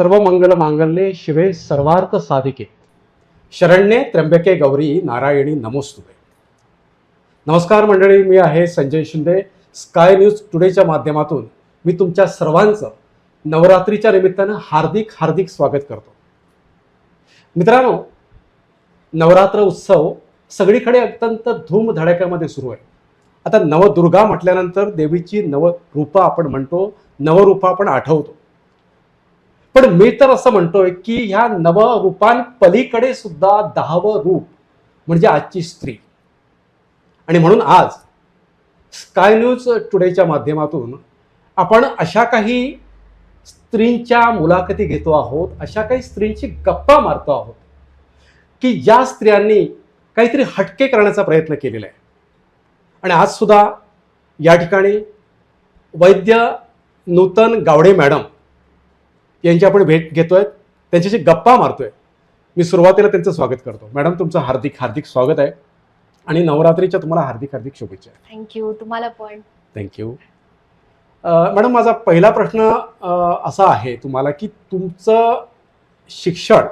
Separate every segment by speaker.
Speaker 1: सर्व मंगल मांगल्ये शिवे सर्वार्थ साधिके शरण्ये त्र्यंबके गौरी नारायणी नमोस्तुते नमस्कार मंडळी मी आहे संजय शिंदे. स्काय न्यूज टुडेच्या माध्यमातून मी तुमच्या सर्वांचं नवरात्रीच्या निमित्तानं हार्दिक हार्दिक स्वागत करतो. मित्रांनो नवरात्र उत्सव सगळीकडे अत्यंत धूमधडाक्यामध्ये सुरू आहे. आता नवदुर्गा म्हटल्यानंतर देवीची नवरूपं आपण म्हणतो नवरूपं आपण आठवतो. पण मी तर असं म्हणतोय की ह्या नवरूपांपलीकडे सुद्धा दहावं रूप म्हणजे आजची स्त्री. आणि म्हणून आज स्काय न्यूज टुडेच्या माध्यमातून आपण अशा काही स्त्रींच्या मुलाखती घेतो आहोत अशा काही स्त्रींची गप्पा मारतो आहोत की ज्या स्त्रियांनी काहीतरी हटके करण्याचा प्रयत्न केलेला आहे. आणि आज सुद्धा या ठिकाणी वैद्य नूतन गावडे मॅडम यांची आपण भेट घेतोय त्यांच्याशी गप्पा मारतोय. मी सुरुवातीला त्यांचं स्वागत करतो. मॅडम तुमचं हार्दिक हार्दिक स्वागत आहे. आणि नवरात्रीच्या तुम्हाला हार्दिक हार्दिक शुभेच्छा.
Speaker 2: थँक्यू तुम्हाला पण.
Speaker 1: थँक्यू मॅडम माझा पहिला प्रश्न असा आहे तुम्हाला की तुमचं शिक्षण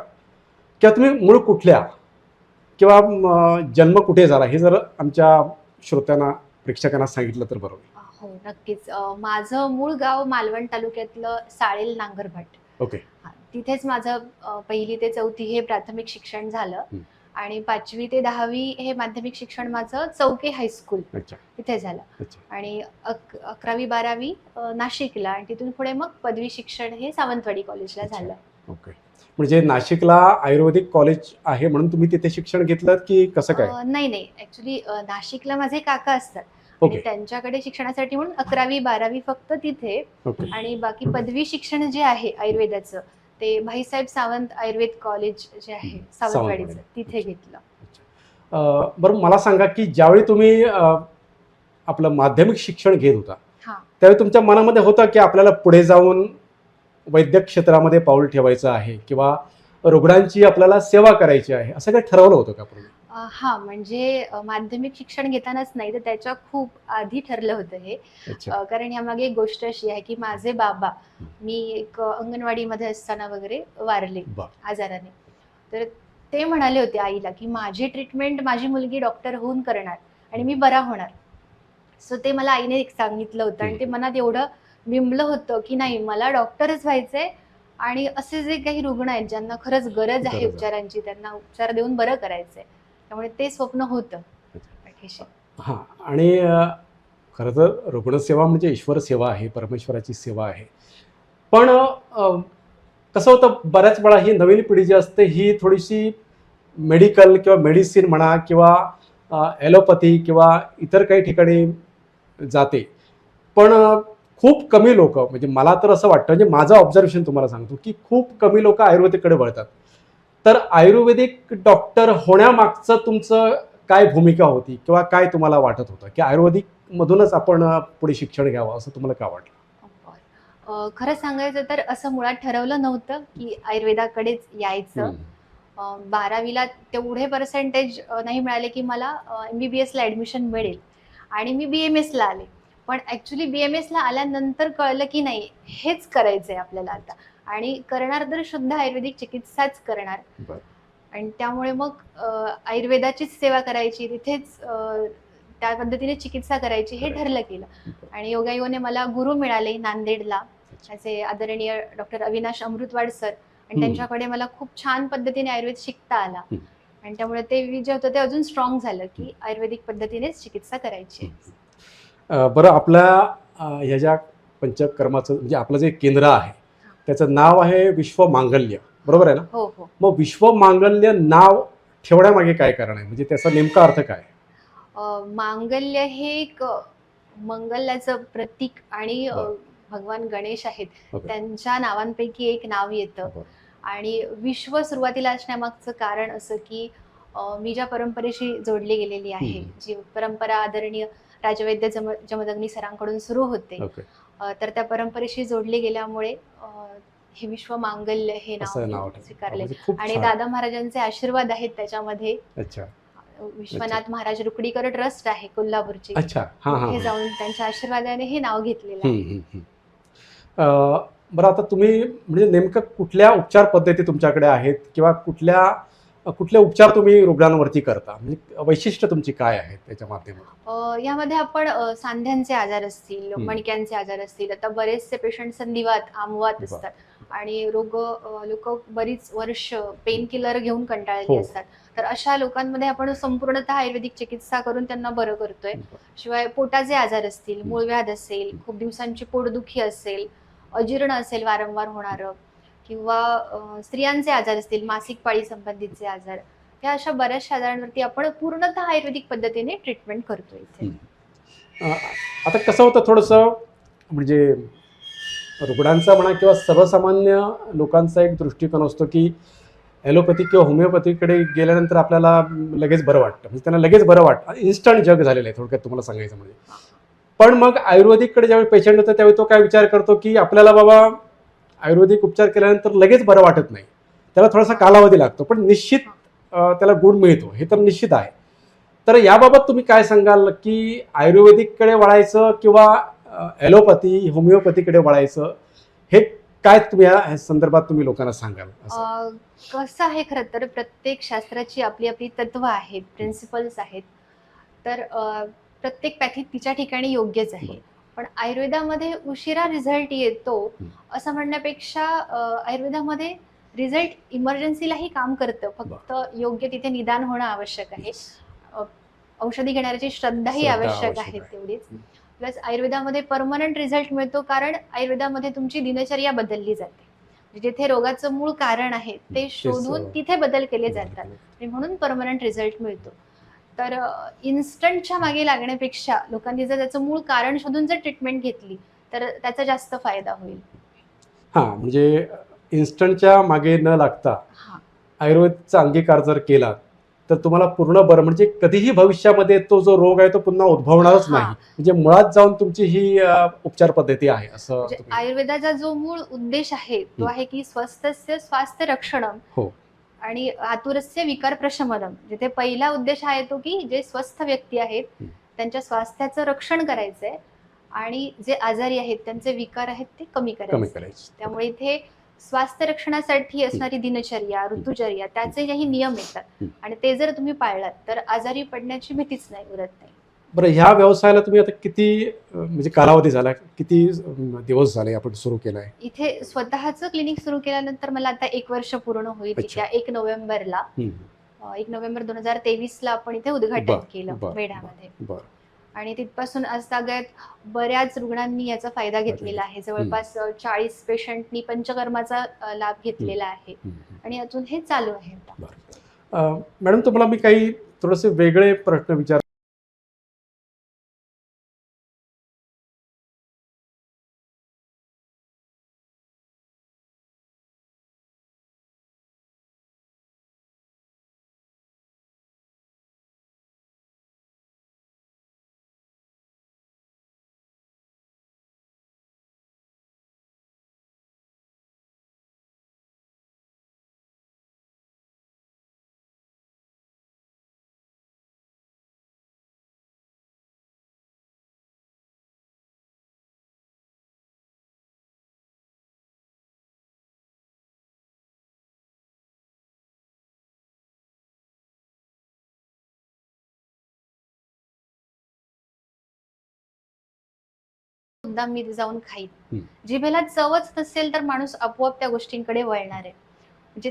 Speaker 1: किंवा तुम्ही मूळ कुठल्या किंवा जन्म कुठे झाला हे जर आमच्या श्रोत्यांना प्रेक्षकांना सांगितलं तर बरोबर.
Speaker 2: हो नक्कीच. अं, माझं मूळ गाव मालवण तालुक्यातलं साळेल नांगरभाट.
Speaker 1: ओके.
Speaker 2: हा, तिथेच माझं अं, पहिली ते चौथी हे प्राथमिक शिक्षण झालं. आणि पाचवी ते दहावी हे माध्यमिक शिक्षण माझं चौके हायस्कूल
Speaker 1: अच्छा.
Speaker 2: तिथे झालं.
Speaker 1: अच्छा.
Speaker 2: आणि अक अकरावी बारावी अं, नाशिकला आणि तिथून पुढे मग पदवी शिक्षण हे सावंतवाडी कॉलेजला
Speaker 1: अच्छा.
Speaker 2: झालं.
Speaker 1: ओके. म्हणजे नाशिकला आयुर्वेदिक कॉलेज आहे म्हणून तुम्ही तिथे शिक्षण घेतलं की कसं काय?
Speaker 2: अं, नाही नाही. ऍक्च्युली नाशिकला माझे काका असतात. आणि त्यांच्याकडे शिक्षणासाठी म्हणून अकरावी बारावी फक्त तिथे. आणि बाकी पदवी शिक्षण जे आहे आयुर्वेदाचं ते भाईसाहेब सावंत आयुर्वेद कॉलेज जे आहे सावंतवाडीचं
Speaker 1: सावंतवाडी.
Speaker 2: तिथे घेतलं.
Speaker 1: बरं मला सांगा की ज्यावेळी तुम्ही आपलं माध्यमिक शिक्षण घेत होता. त्यावेळी तुमच्या मनामध्ये होतं की आपल्याला पुढे जाऊन वैद्यक क्षेत्रामध्ये पाऊल ठेवायचं आहे किंवा रुग्णांची आपल्याला सेवा करायची आहे असं काही ठरवलं होतं का पूर्वी?
Speaker 2: हा म्हणजे माध्यमिक शिक्षण घेतानाच नाही तर त्याच्या खूप आधी ठरलं होतं हे.
Speaker 1: अच्छा.
Speaker 2: अं, कारण यामागे एक गोष्ट अशी आहे की माझे बाबा. मी एक अंगणवाडीमध्ये असताना वगैरे वारले
Speaker 1: बर.
Speaker 2: आजाराने. तर ते म्हणाले होते आईला की माझी ट्रीटमेंट माझी मुलगी डॉक्टर होऊन करणार आणि मी बरा होणार. सो ते मला आईने एक सांगितलं होतं आणि ते मनात एवढं बिंबलं होतं की नाही मला डॉक्टरच व्हायचंय आणि असे जे काही रुग्ण आहेत ज्यांना खरंच गरज
Speaker 1: गरज
Speaker 2: आहे
Speaker 1: आहे.
Speaker 2: उपचारांची त्यांना उपचार देऊन बरं करायचंय. त्यामुळे ते स्वप्न होतं.
Speaker 1: हां आणि खरं तर रुग्णसेवा म्हणजे ईश्वर सेवा आहे परमेश्वराची सेवा आहे. पण कसं होतं बऱ्याच वेळा ही नवीन पिढी जी असते ही थोडीशी मेडिकल किंवा मेडिसिन म्हणा किंवा ॲलोपॅथी किंवा इतर काही ठिकाणी जाते. पण खूप कमी लोक म्हणजे मला तर असं वाटतं म्हणजे माझं ऑब्झर्वेशन तुम्हाला सांगतो की खूप कमी लोक आयुर्वेदिककडे वळतात. तर आयुर्वेदिक डॉक्टर होण्यामागचं तुमचं काय भूमिका होती किंवा काय तुम्हाला वाटत होतं की आयुर्वेदिक मधूनच आपण पुढे शिक्षण घ्यावं असं तुम्हाला का वाटलं?
Speaker 2: खरं सांगायचं तर असं मुळात ठरवलं नव्हतं की आयुर्वेदाकडेच यायचं. बारावीला तेवढे पर्सेंटेज नाही मिळाले की मला एम बी बी एसला ॲडमिशन मिळेल. आणि मी बी एम एसला आले. पण ॲक्च्युली बी एम एसला आल्यानंतर कळलं की नाही हेच करायचं आहे आपल्याला आता. आणि करणार तर शुद्ध आयुर्वेदिक चिकित्साच करणार. आणि त्यामुळे मग आयुर्वेदाचीच सेवा करायची तिथेच त्या पद्धतीने चिकित्सा करायची हे. ठरलं केलं. आणि योगायोगाने मला गुरु मिळाले नांदेडला. त्याचे आदरणीय डॉक्टर अविनाश अमृतवाड सर आणि. त्यांच्याकडे मला खूप छान पद्धतीने आयुर्वेद शिकता आला. आणि त्यामुळे ते जे होतं ते अजून स्ट्रॉंग झालं की आयुर्वेदिक पद्धतीनेच चिकित्सा करायची
Speaker 1: बरं आपल्या ह्या ज्या पंचकर्माचं म्हणजे आपलं जे केंद्र आहे त्याचं नाव आहे विश्व मांगल्य. बरोबर आहे ना?
Speaker 2: हो हो.
Speaker 1: मग विश्व मांगल्य नाव ठेवण्यामागे काय कारण आहे? म्हणजे त्याचा नेमका अर्थ काय
Speaker 2: अं, मांगल्य हे एक अं, मंगल्याचं प्रतीक आणि अं,
Speaker 1: बरं.
Speaker 2: भगवान गणेश आहेत.
Speaker 1: ओके.
Speaker 2: त्यांच्या नावांपैकी एक नाव येतं.
Speaker 1: बरं.
Speaker 2: आणि विश्व सुरुवातीला असण्यामागचं कारण असं की अं, मी ज्या परंपरेशी जोडली गेलेली आहे
Speaker 1: हम्म.
Speaker 2: जी परंपरा आदरणीय राजवैद्य जम जमदग्नी सरांकडून सुरू होते.
Speaker 1: ओके.
Speaker 2: तर त्या परंपरेशी जोडली गेल्यामुळे हे विश्व मांगल्य हे नाव. स्वीकारले.
Speaker 1: म्हणजे
Speaker 2: आणि. दादा महाराजांचे आशीर्वाद आहेत त्याच्यामध्ये. विश्वनाथ महाराज रुकडीकर ट्रस्ट आहे कोल्हापूरची.
Speaker 1: अच्छा. हां.
Speaker 2: जाऊन त्यांच्या आशीर्वादाने हे नाव घेतलेलं आहे.
Speaker 1: बरं आता तुम्ही म्हणजे नेमकं कुठल्या उपचार पद्धती तुमच्याकडे आहेत? किंवा कुठल्या कुठले उपचार तुम्ही रुग्णांवरती करता म्हणजे वैशिष्ट्य तुमची काय आहेत त्याच्या माध्यमातून
Speaker 2: अ, यामध्ये आपण सांध्यांचे आजार असतील. मणक्यांचे आजार असतील आता बरेचसे पेशंट संधिवात आमवात. असतात आणि रोग लोक बरीच वर्ष पेन किलर घेऊन कंटाळलेली
Speaker 1: हो.
Speaker 2: असतात तर अशा लोकांमध्ये आपण संपूर्णतः आयुर्वेदिक चिकित्सा करून त्यांना बरं करतोय शिवाय पोटाचे आजार असतील. मूळव्याध असेल खूप दिवसांची पोटदुखी असेल अजीर्ण असेल वारंवार होणारं किंवा स्त्रियांचे आजार असतील मासिक पाळी संबंधीचे आजार या अशा बऱ्याचशा आजारांवरती आपण पूर्णतः आयुर्वेदिक पद्धतीने ट्रीटमेंट करतो इथे.
Speaker 1: आता कसं होतं थोडंसं म्हणजे रुग्णांचा म्हणा किंवा सर्वसामान्य लोकांचा एक दृष्टिकोन असतो की ॲलोपॅथी किंवा होमिओपॅथीकडे गेल्यानंतर आपल्याला लगेच बरं वाटतं. म्हणजे त्यांना लगेच बरं वाटतं इन्स्टंट जग झालेलं आहे थोडक्यात तुम्हाला सांगायचं म्हणजे. पण मग आयुर्वेदिककडे ज्यावेळी पेशंट होतं त्यावेळी तो काय विचार करतो की आपल्याला बाबा आयुर्वेदिक उपचार केल्यानंतर लगेच बरं वाटत नाही. त्याला थोडासा कालावधी लागतो पण निश्चित त्याला गुण मिळतो. हे तर निश्चित आहे. तर याबाबत तुम्ही काय सांगाल की आयुर्वेदिककडे वळायचं किंवा ॲलोपॅथी होमिओपॅथीकडे वळायचं हे काय तुम्ही या संदर्भात तुम्ही लोकांना सांगाल?
Speaker 2: कसं आहे खरं तर प्रत्येक शास्त्राची आपली आपली तत्व आहेत प्रिन्सिपल्स आहेत. तर प्रत्येक पॅथी तिच्या ठिकाणी योग्यच आहे. पण आयुर्वेदामध्ये उशिरा रिझल्ट येतो. असं म्हणण्यापेक्षा आयुर्वेदामध्ये रिझल्ट इमर्जन्सीलाही काम करतं. फक्त योग्य तिथे निदान होणं आवश्यक आहे. औषधी घेणाऱ्याची श्रद्धाही
Speaker 1: श्रद्धा
Speaker 2: आवश्यक आहे. तेवढीच. प्लस आयुर्वेदामध्ये परमनंट रिझल्ट मिळतो कारण आयुर्वेदामध्ये तुमची दिनचर्या बदलली जाते. म्हणजे जिथे रोगाचं मूळ कारण आहे ते शोधून तिथे बदल केले जातात. आणि म्हणून परमनंट रिझल्ट मिळतो. तर इन्स्टंटच्या मागे लागण्यापेक्षा लोकांनी जर त्याचं मूळ कारण शोधून जर ट्रीटमेंट घेतली तर त्याचा जास्त फायदा होईल
Speaker 1: हां म्हणजे इन्स्टंटच्या मागे न लागता
Speaker 2: हा
Speaker 1: आयुर्वेदचा अंगीकार जर केला तर तुम्हाला पूर्ण बरं म्हणजे कधीही भविष्यामध्ये तो जो रोग आहे तो पुन्हा उद्भवणारच. नाही म्हणजे मुळात जाऊन तुमची ही उपचार पद्धती आहे असं
Speaker 2: म्हणजे आयुर्वेदाचा जो मूळ उद्देश आहे तो. आहे की स्वस्थस्य स्वास्थ्य रक्षणम
Speaker 1: हो.
Speaker 2: आणि आतुरस्य विकार प्रशमनम जिथे पहिला उद्देश आहे तो की जे स्वस्थ व्यक्ती आहेत
Speaker 1: हं.
Speaker 2: त्यांच्या स्वास्थ्याचं रक्षण करायचंय आणि जे आजारी आहेत त्यांचे विकार आहेत ते कमी करायचे. त्यामुळे इथे स्वास्थ्य रक्षणासाठी असणारी दिनचर्या ऋतुचर्या त्याचे काही नियम येतात.
Speaker 1: हं.
Speaker 2: आणि ते जर तुम्ही पाळलात तर आजारी पडण्याची भीतीच नाही उरत नाही.
Speaker 1: बरं ह्या व्यवसायाला तुम्ही आता किती अ, म्हणजे कालावधी झाला? किती अ, दिवस झाले आपण सुरू केला आहे
Speaker 2: इथे स्वतःचं क्लिनिक सुरू केल्यानंतर मला आता एक वर्ष पूर्ण होईल
Speaker 1: अच्छा.
Speaker 2: त्या एक नोव्हेंबरला. अ, एक नोव्हेंबर दोन हजार तेवीस ला आपण इथे उद्घाटन
Speaker 1: बर,
Speaker 2: केलं
Speaker 1: बर,
Speaker 2: आणि तिथपासून आज तागायत बऱ्याच रुग्णांनी याचा फायदा घेतलेला आहे. जवळपास चाळीस पेशंटनी पंचकर्माचा अ, लाभ घेतलेला आहे. आणि अजून हे चालू आहे आता.
Speaker 1: अ, मॅडम तुम्हाला मी काही थोडेसे वेगळे प्रश्न विचार
Speaker 2: सुद्धा मी जाऊन खाईन. जिभेला चवच नसेल तर माणूस आपोआप त्या गोष्टींकडे वळणार आहे. म्हणजे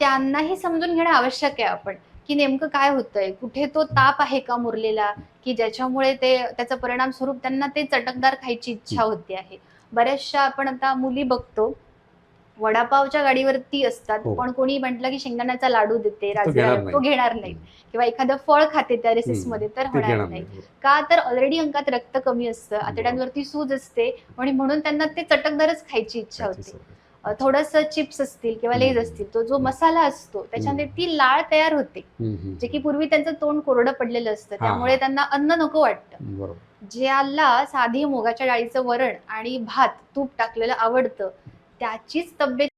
Speaker 2: त्यांनाही समजून घेणं आवश्यक आहे आपण की नेमकं काय होतंय? कुठे तो ताप आहे का मुरलेला? की ज्याच्यामुळे ते त्याचा परिणाम स्वरूप त्यांना ते चटकदार खायची इच्छा होते आहे. बऱ्याचशा आपण आता मुली बघतो वडापावच्या गाडीवरती असतात.
Speaker 1: हो.
Speaker 2: पण कोणी म्हटलं की शेंगदाण्याचा लाडू देते
Speaker 1: घेणार नाही.
Speaker 2: तो घेणार नाही. किंवा एखादं फळ खाते त्या रेसिस
Speaker 1: हं.
Speaker 2: मध्ये तर
Speaker 1: ते
Speaker 2: होणार
Speaker 1: घेणार
Speaker 2: नाही.
Speaker 1: नाही.
Speaker 2: का तर ऑलरेडी अंगात रक्त कमी असतं आतड्यांवरती सूज असते आणि म्हणून त्यांना ते चटकदारच खायची इच्छा होते. थोडस चिप्स असतील किंवा लेज
Speaker 1: हम्म.
Speaker 2: असतील तो जो मसाला असतो त्याच्यामध्ये ती लाळ तयार होते.
Speaker 1: हं, हं.
Speaker 2: जे की पूर्वी त्यांचं तोंड कोरडं पडलेलं असतं
Speaker 1: हा,
Speaker 2: त्यामुळे
Speaker 1: हा.
Speaker 2: त्यांना अन्न नको वाटतं.
Speaker 1: बरोबर.
Speaker 2: ज्याला साधी मुगाच्या डाळीचं वरण आणि भात तूप टाकलेलं आवडतं त्याचीच तब्येत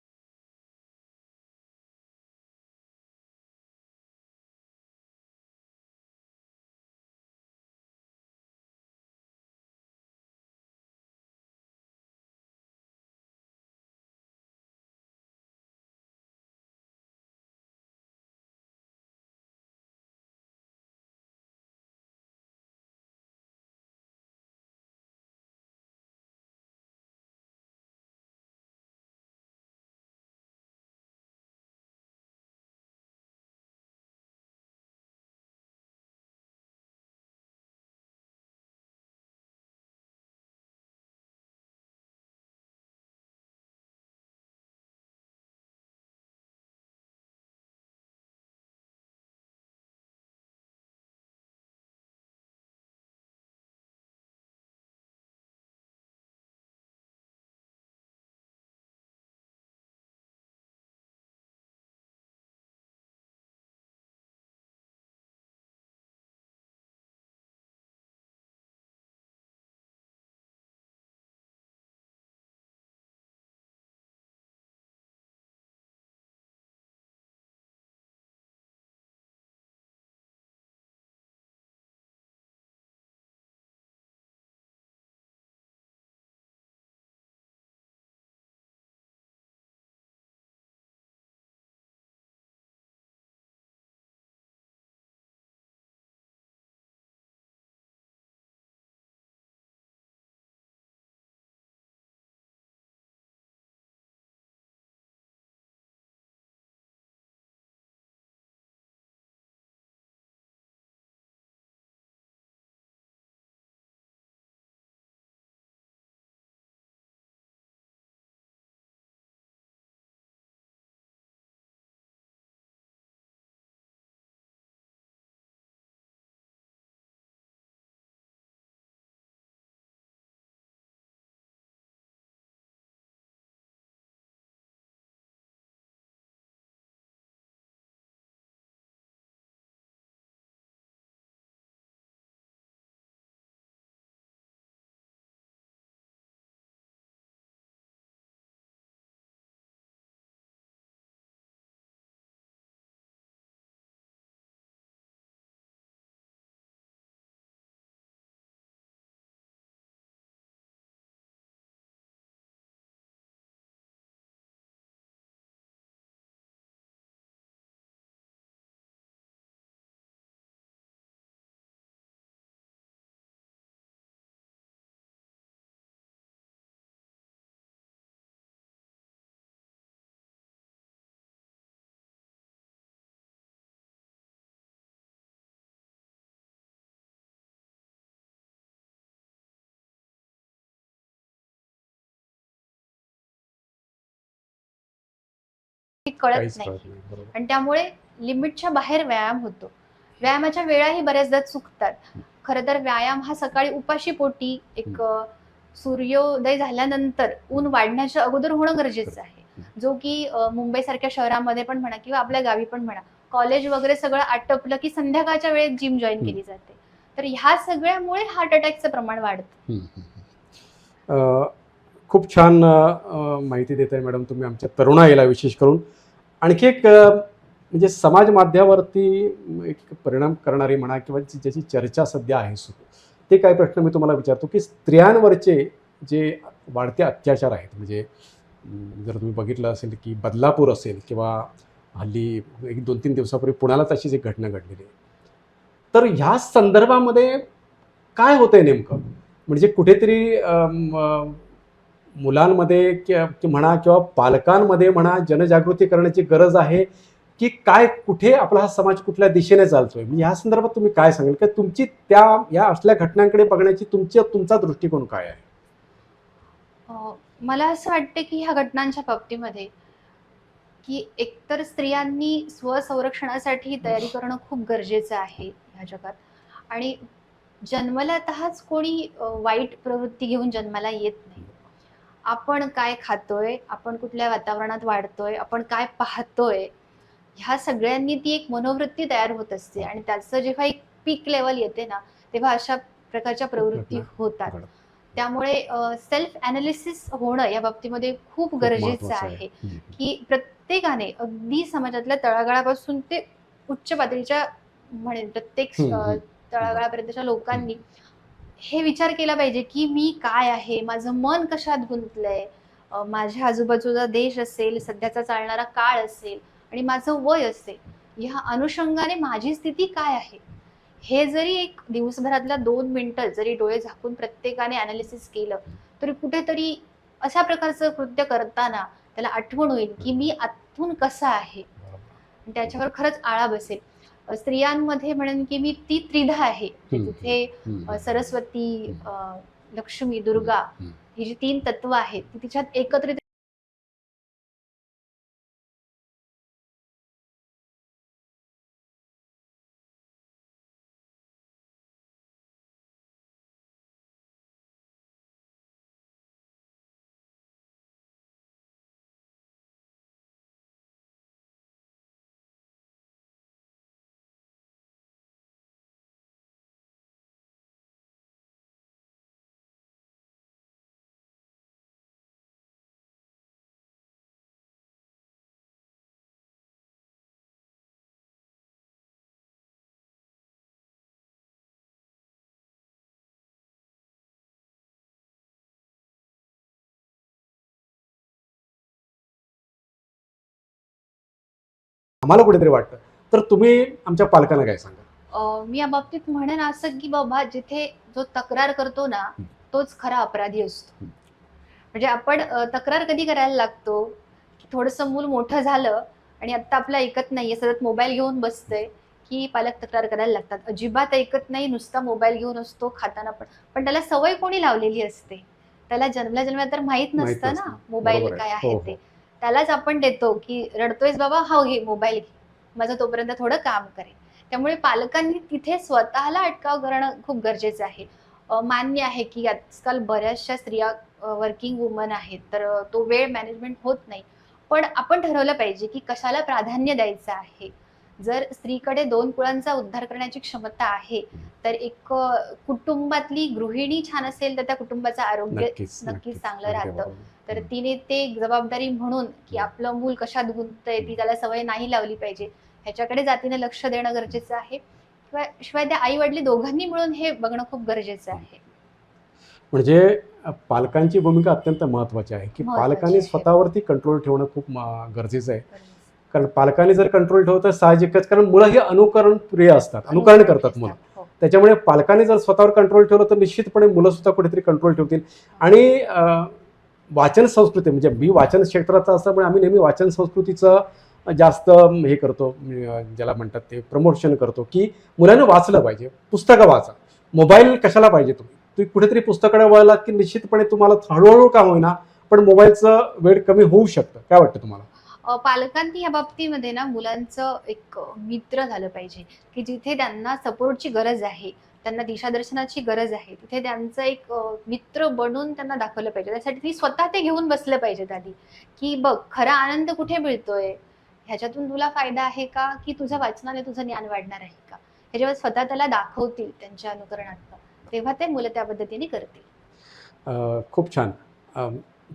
Speaker 2: कळत नाही. आणि त्यामुळे लिमिटच्या बाहेर व्यायाम होतो. व्यायामाच्या वेळाही बऱ्याचदा चुकतात. खरं तर व्यायाम हा सकाळी उपाशी पोटी एक सूर्योदय झाल्यानंतर ऊन वाढण्याच्या अगोदर होणं गरजेचं आहे. जो की मुंबईसारख्या शहरामध्ये पण म्हणा किंवा आपल्या गावी पण म्हणा कॉलेज वगैरे सगळं आटपलं की संध्याकाळच्या वेळेत जिम जॉईन. केली जाते. तर ह्या सगळ्यामुळे हार्ट अटॅकचं प्रमाण वाढतं.
Speaker 1: खूप छान माहिती देत आहे मॅडम तुम्ही आमच्या तरुणाईला विशेष करून. आणखी एक म्हणजे समाज माध्यमावरती एक परिणाम करणारी म्हणा किंवा ज्याची चर्चा सध्या आहे सुरू ते काय प्रश्न मी तुम्हाला विचारतो की स्त्रियांवरचे जे वाढते अत्याचार आहेत म्हणजे जर तुम्ही बघितलं असेल की बदलापूर असेल किंवा हल्ली एक दोन तीन दिवसापूर्वी पुण्याला तशीच एक घटना घडलेली आहे तर ह्या संदर्भामध्ये काय होतंय नेमकं? म्हणजे कुठेतरी मुलांमध्ये कि- म्हणा किंवा पालकांमध्ये म्हणा जनजागृती करण्याची गरज आहे की काय कुठे आपला हा समाज कुठल्या दिशेने चालतोय? म्हणजे ह्या संदर्भात तुम्ही काय सांगाल? की तुमची त्या या असल्या घटनांकडे बघण्याची तुमची तुमचा दृष्टिकोन काय आहे?
Speaker 2: मला असं वाटतं की ह्या घटनांच्या बाबतीमध्ये की एकतर स्त्रियांनी स्वसंरक्षणासाठी तयारी करणं खूप गरजेचं आहे ह्या जगात. आणि जन्मलातच कोणी वाईट प्रवृत्ती घेऊन जन्माला येत नाही. आपण काय खातोय आपण कुठल्या वातावरणात वाढतोय आपण काय पाहतोय ह्या सगळ्यांनी ती एक मनोवृत्ती तयार होत असते आणि त्याचं जेव्हा एक पीक लेवल येते ना तेव्हा अशा प्रकारच्या प्रवृत्ती होतात. त्यामुळे सेल्फ अनालिसिस होणं या बाबतीमध्ये खूप गरजेचं आहे. की प्रत्येकाने अगदी समाजातल्या तळागाळापासून ते उच्च पातळीच्या म्हणेन प्रत्येक. तळागाळापर्यंतच्या लोकांनी हे विचार केला पाहिजे की मी काय आहे? माझं मन कशात गुंतलंय? माझ्या आजूबाजूचा देश असेल सध्याचा चालणारा काळ असेल आणि माझं वय असेल ह्या अनुषंगाने माझी स्थिती काय आहे? हे जरी एक दिवसभरातल्या दोन मिनिटं जरी डोळे झाकून प्रत्येकाने अनालिसिस केलं तरी कुठेतरी अशा प्रकारचं कृत्य करताना त्याला आठवण होईल की मी आतून कसा आहे. त्याच्यावर खरंच आळा बसेल. स्त्रियांमध्ये म्हणेन की मी ती त्रिधा आहे. तिथे सरस्वती लक्ष्मी दुर्गा. ही जी तीन तत्व आहेत ती तिच्यात एकत्रित
Speaker 1: आम्हाला कुठेतरी वाटतं तर तुम्ही आमच्या पालकांना काय सांगा
Speaker 2: अ, मी या बाबतीत म्हणेन असं की बाबा जिथे जो तक्रार करतो ना
Speaker 1: हं.
Speaker 2: तोच खरा अपराधी असतो
Speaker 1: हं.
Speaker 2: म्हणजे आपण अ, तक्रार कधी करायला लागतो की थोडंसं मूल मोठं झालं आणि आता आपलं ऐकत नाहीये सतत मोबाईल घेऊन बसतंय की पालक तक्रार करायला लागतात अजिबात ऐकत नाही नुसता मोबाईल घेऊन असतो खाताना पण पण त्याला सवय कोणी लावलेली असते त्याला जन्मल्या जन्मल्या तर माहीत
Speaker 1: माहीत
Speaker 2: नसतं ना
Speaker 1: नसतं.
Speaker 2: मोबाईल
Speaker 1: बरोबर
Speaker 2: काय
Speaker 1: आहे.
Speaker 2: आहे
Speaker 1: हो,
Speaker 2: ते
Speaker 1: हो.
Speaker 2: त्यालाच आपण देतो की रडतोयस बाबा हा घे मोबाईल घे. माझं तोपर्यंत थोडं काम करेल त्यामुळे पालकांनी तिथे स्वतःला अटकाव करणं खूप गरजेचं आहे. मान्य आहे की आजकाल बऱ्याचशा स्त्रिया वर्किंग वुमन आहेत तर तो वेळ मॅनेजमेंट होत नाही. पण आपण ठरवलं पाहिजे की कशाला प्राधान्य द्यायचं आहे? जर स्त्रीकडे दोन कुळांचा उद्धार करण्याची क्षमता आहे तर एक कुटुंबातली गृहिणी छान असेल तर त्या कुटुंबाचं आरोग्य
Speaker 1: नक्कीच
Speaker 2: चांगलं राहतं. तर. तिने ते एक जबाबदारी म्हणून की आपलं मूल कशात गुंततंय ती त्याला सवय नाही लावली पाहिजे. ह्याच्याकडे जातीने लक्ष देणं गरजेचं आहे. किंवा शिवाय त्या आई वडील दोघांनी मिळून हे बघणं खूप गरजेचं आहे.
Speaker 1: म्हणजे पालकांची भूमिका अत्यंत महत्वाची आहे की पालकांनी. स्वतःवरती कंट्रोल ठेवणं खूप गरजेचं आहे. कारण पालकांनी जर कंट्रोल ठेवलं तर साहजिकच कारण मुलं ही अनुकरण प्रिय असतात अनुकरण करतात मुलं.
Speaker 2: हो.
Speaker 1: त्याच्यामुळे पालकांनी जर स्वतःवर कंट्रोल ठेवलं तर निश्चितपणे मुलं सुद्धा कुठेतरी कंट्रोल ठेवतील. आणि वाचन संस्कृती म्हणजे मी वाचन क्षेत्राचा असल्यामुळे आम्ही नेहमी वाचन संस्कृतीचं जास्त हे करतो ज्याला म्हणतात ते प्रमोशन करतो की मुलांनी वाचलं पाहिजे पुस्तकं वाचा. मोबाईल कशाला पाहिजे तुम्ही? तुम्ही कुठेतरी पुस्तकाकडे वळलात की निश्चितपणे तुम्हाला हळूहळू का होईना पण मोबाईलचं वेळ कमी होऊ शकतं. काय वाटतं तुम्हाला?
Speaker 2: पालकांनी या बाबतीमध्ये ना मुलांचं एक मित्र झालं पाहिजे. की जिथे त्यांना सपोर्टची गरज आहे त्यांना दिशादर्शनाची गरज आहे तिथे त्यांचं एक मित्र बनून त्यांना दाखवलं पाहिजे. त्यासाठी ती स्वतः ते घेऊन बसलं पाहिजेत आधी. की बघ खरा आनंद कुठे मिळतोय? ह्याच्यातून तुला फायदा आहे का? की तुझ्या वाचनाने तुझं ज्ञान वाढणार आहे का? हे जेव्हा स्वतः त्याला दाखवतील त्यांच्या अनुकरणात तेव्हा ते मुलं त्या पद्धतीने करतील.
Speaker 1: खूप छान.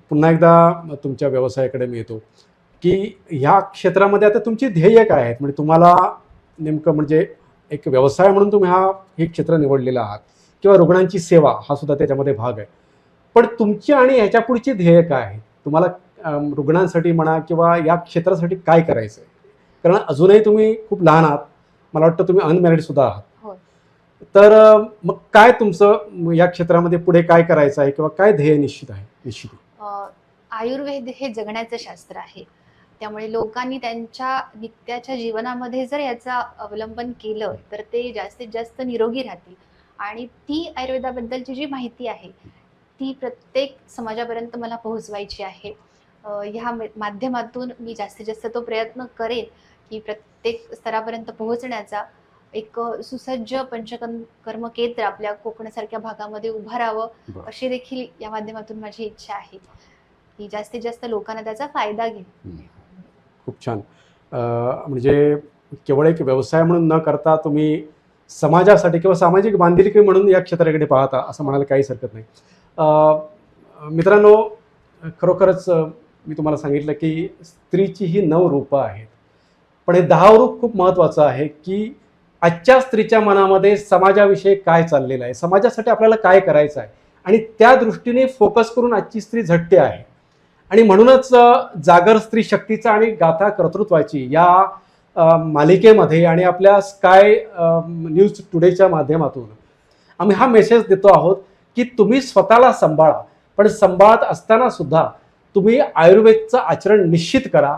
Speaker 1: पुन्हा एकदा तुमच्या व्यवसायाकडे मी येतो. की ह्या क्षेत्रामध्ये आता तुमची ध्येय काय आहेत? म्हणजे तुम्हाला नेमकं म्हणजे एक व्यवसाय म्हणून तुम्ही हा हे क्षेत्र निवडलेलं आहात किंवा रुग्णांची सेवा हा सुद्धा त्याच्यामध्ये भाग आहे. पण तुमची आणि ह्याच्या पुढची ध्येय काय आहे? तुम्हाला रुग्णांसाठी म्हणा किंवा या क्षेत्रासाठी काय करायचं आहे कारण अजूनही तुम्ही खूप लहान आहात. मला वाटतं तुम्ही अनमॅरिड सुद्धा आहात.
Speaker 2: होय.
Speaker 1: तर मग काय तुमचं या क्षेत्रामध्ये पुढे काय करायचं आहे किंवा काय ध्येय निश्चित आहे निश्चित?
Speaker 2: आयुर्वेद हे जगण्याचं शास्त्र आहे. त्यामुळे लोकांनी त्यांच्या नित्याच्या जीवनामध्ये जर याचा अवलंबन केलं तर ते जास्तीत जास्त निरोगी राहतील. आणि ती आयुर्वेदाबद्दलची जी माहिती आहे ती प्रत्येक समाजापर्यंत मला पोहोचवायची आहे. ह्या माध्यमातून मी जास्तीत जास्त तो प्रयत्न करेन की प्रत्येक स्तरापर्यंत पोहोचण्याचा एक सुसज्ज पंचकर्म कर्म केंद्र आपल्या कोकणासारख्या भागामध्ये उभारावं
Speaker 1: बरं.
Speaker 2: अशी देखील या माध्यमातून माझी इच्छा आहे. की जास्तीत जास्त लोकांना त्याचा फायदा घेईल
Speaker 1: खूप छान. म्हणजे केवळ एक व्यवसाय म्हणून न करता तुम्ही समाजासाठी किंवा सामाजिक बांधिलकी म्हणून या क्षेत्राकडे पाहता असं म्हणायला काहीच हरकत नाही. मित्रांनो खरोखरच मी तुम्हाला सांगितलं की स्त्रीची ही नऊ रूपं आहेत. पण हे दहा रूप खूप महत्त्वाचं आहे की आजच्या स्त्रीच्या मनामध्ये समाजाविषयी काय चाललेलं आहे? समाजासाठी आपल्याला काय करायचं आहे? आणि त्या दृष्टीने फोकस करून आजची स्त्री झटते आहे. आणि म्हणूनच जागर स्त्री शक्तीचा आणि गाथा कर्तृत्वाची या मालिकेमध्ये आणि आपल्या स्काय न्यूज टुडेच्या माध्यमातून आम्ही हा मेसेज देतो आहोत की तुम्ही स्वतःला सांभाळा. पण सांभाळत असताना सुद्धा तुम्ही आयुर्वेदचं आचरण निश्चित करा.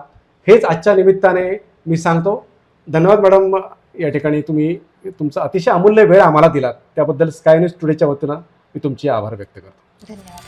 Speaker 1: हेच आजच्या निमित्ताने मी सांगतो. धन्यवाद मॅडम या ठिकाणी तुम्ही तुमचा अतिशय अमूल्य वेळ आम्हाला दिलात. त्याबद्दल स्काय न्यूज टुडेच्या वतीनं मी तुमचे आभार व्यक्त करतो.
Speaker 2: धन्यवाद.